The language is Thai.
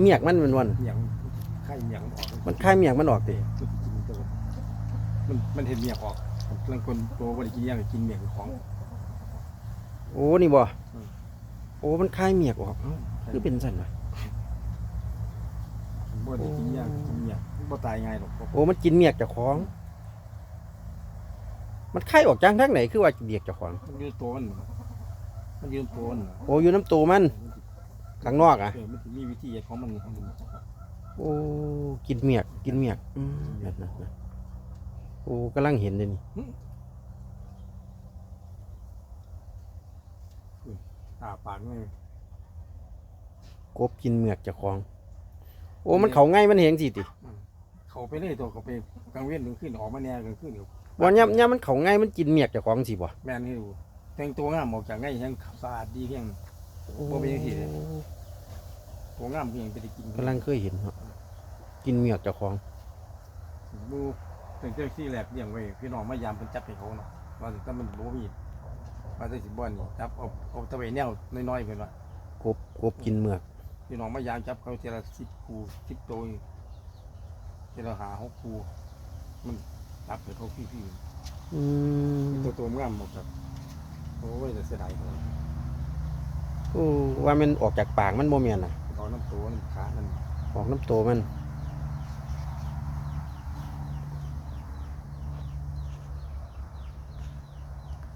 เมียกมันมันวันเหมียงไข่เหมียงออกมันคายเมียกมันออกติมันกินตัวมันมันเห็นเหมียงออกบางคนตัวบริกินเหมียงกินเหมียงของ โอ้นี่บ่อืมโอ้มันคายเมียกออกเอ้าคือเป็นสั่นวะบริกินเหมียงกินเหมียงบ่ตายง่ายหรอกโอ้มันกินเมียกเจ้าของ มันคายออกจังทางไหนคือว่าเบียกเจ้าของมันยืนตัวมันมันยืนตัวมันโอ้อยู่น้ำตัวมัน ข้างนอกอะเออมันสิมีวิธีของมันของมันโอ้กินเมียกกินเมียกอืมแบบนั้นนะโอ้กำลังเห็นเลยนี่อ่าปากนี่กบกินเมียกเจ้าของ โอ้มันเขาง่ายมันเห็นสิติเขาไปเลยตัวเขาไปกลางเว้นกลางคืนออกมาแน่กลางคืนเดี๋ยววันย่ำย่ำมันเขาง่ายมันกินเมียกเจ้าของสิบ่แม่นให้ดูแต่งตัวงามออกจากง่ายยังสะอาดดีเพียง บ่เป็นจังซี่เลยตัว งามเพียงไปได้กินกำลังเคยเห็นเนาะกินเมียกเจ้าของดูถึงเจ้าที่แหลกเลี้ยงไว้พี่น้องมายามเป็นจับให้เขาเนาะว่าแต่มันบ่มีว่าแต่สิบ่นี่จับเอาเอาตะไว้แนวน้อยๆเพิ่นว่ากบกบกินเมือกพี่น้องมายามจับเขาทีละ10คู่10ตัวนี่ทีละหาหกคู่มันจับให้เขาพี่อืมๆตัวตัวงามหมดครับโอ้ยแต่เสียดายเขาโอ้ว่ามันออกจากปากมันโมเมนอะเขาน้ำ ตัวน้ำขามันออกน้ำตัวมัน